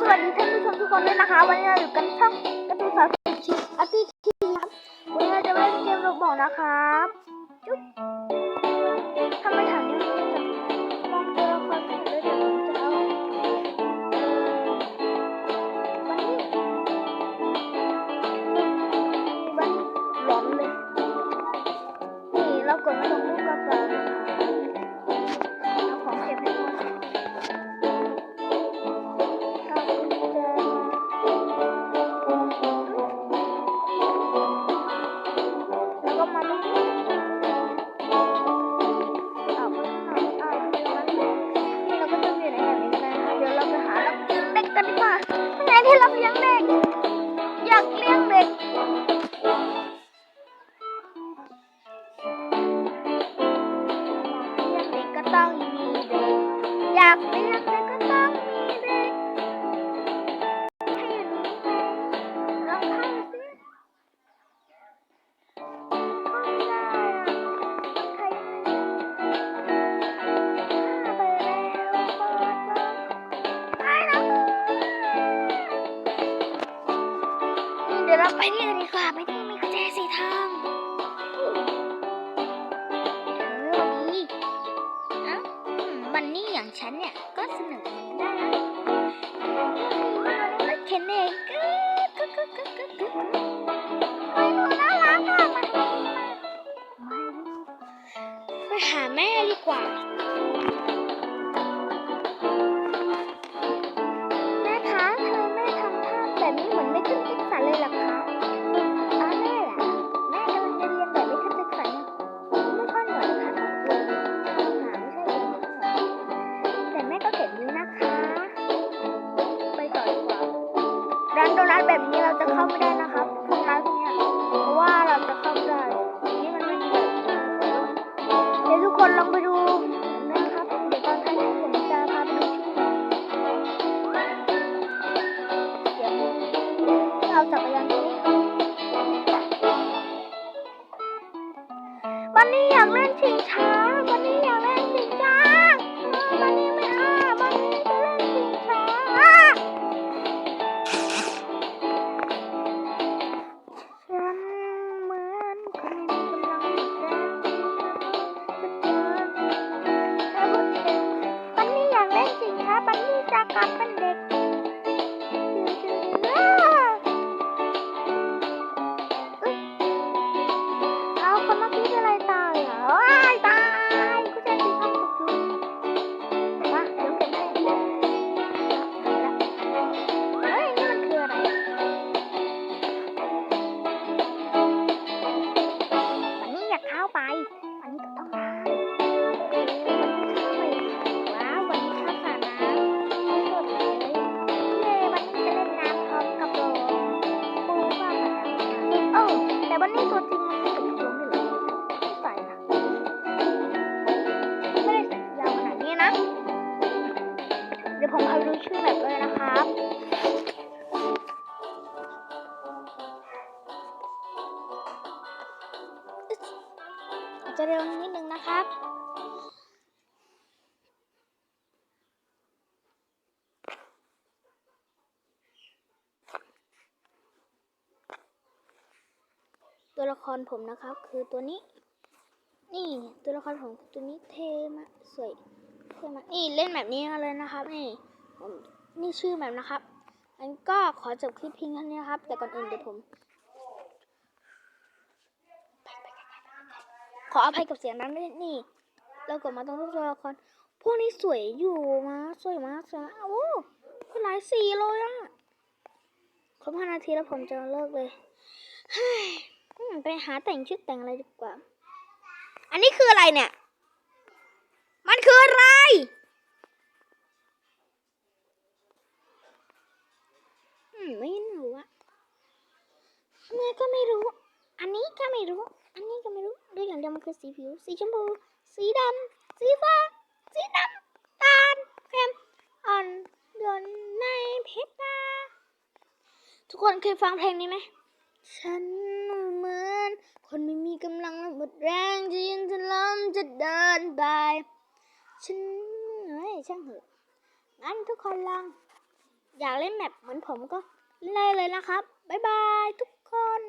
สวัสดีท่านผู้ชมทุกคนด้วยนะคะ วันนี้เราอยู่กันช่องกระตูนสาวสุดชิคอาร์ตี้ทีครับวันนี้เราจะเล่นเกมโรบอกนะครับจุ๊บทำไมถามนี้มันจะมองตัวละครผิดเลยเดี๋ยวผมจะเอาเอ่อวันนี้วันร้อนเลยนี่เรากดมาตรงรูปกระเป๋อา ไปนี่อื่นดีกว่าไปที่มีกุญแจสีทองเรื่องนี้เอ้าอืมบันนี่อย่างฉันเนี่ย ก็สนุกเหมือนกันนะเคนเองก็ วันนี้อยากเล่นชิงช้าวันนี้อยากเล่นชิงช้าวันนี้ไม่เอาวันนี้จะเล่นชิงช้าฉันเหมือนคนไม่มีกำลังแรงจะเดินแต่ว่าเด็กบันนี่อยากเล่นสิงคะบันนี่จะกลับเป็น บันนี่ตัวจริงมันไม่ตัวไม่เลยไม่ใส่นะไม่ได้ใส่ยาวขนาดนี้นะ เดี๋ยวผมเอาดูชื่อแบบเลยนะครับอาจจะเร็วนิดนึงนะครับ ตัวละครผมนะครับ คือตัวนี้ นี่ตัวละครผมตัวนี้เท่มากสวยเท่มากนี่เล่นแบบนี้มาเลยนะครับ นี่ผมนี่ชื่อแบบนะครับงั้นก็ขอจบคลิปเพียงเท่านี้ครับ แต่ก่อนอื่นเดี๋ยวผมขออภัยกับเสียงนั้นด้วยนี่ เรากดมาตรงรูปตัวละคร พวกนี้สวยอยู่มาสวยมากสวยมากโอ้หลายสีเลยอะครบห้านาทีแล้วผมจะเลิกเลยเฮ้ย ไปหาแต่งชุดแต่งอะไรดีกว่า อันนี้คืออะไรเนี่ย มันคืออะไร อืม ไม่รู้อะอันนี้ก็ไม่รู้ อันนี้ก็ไม่รู้ อันนี้ก็ไม่รู้ด้วยอย่างเดียวมันคือสีผิว สีชมพู สีดำ สีฟ้า สีน้ำตาลเข้มอ่อนโยนในเพชรตาทุกคนเคยฟังเพลงนี้ไหม ฉัน คนไม่มีกำลังและหมดแรงจะยืนจะล้มจะเดินไป ฉันเฮ้ยช่างเหอะงั้นทุกคนลอง อยากเล่นแมปเหมือนผมก็เล่นเลยนะครับ บ๊ายบายทุกคน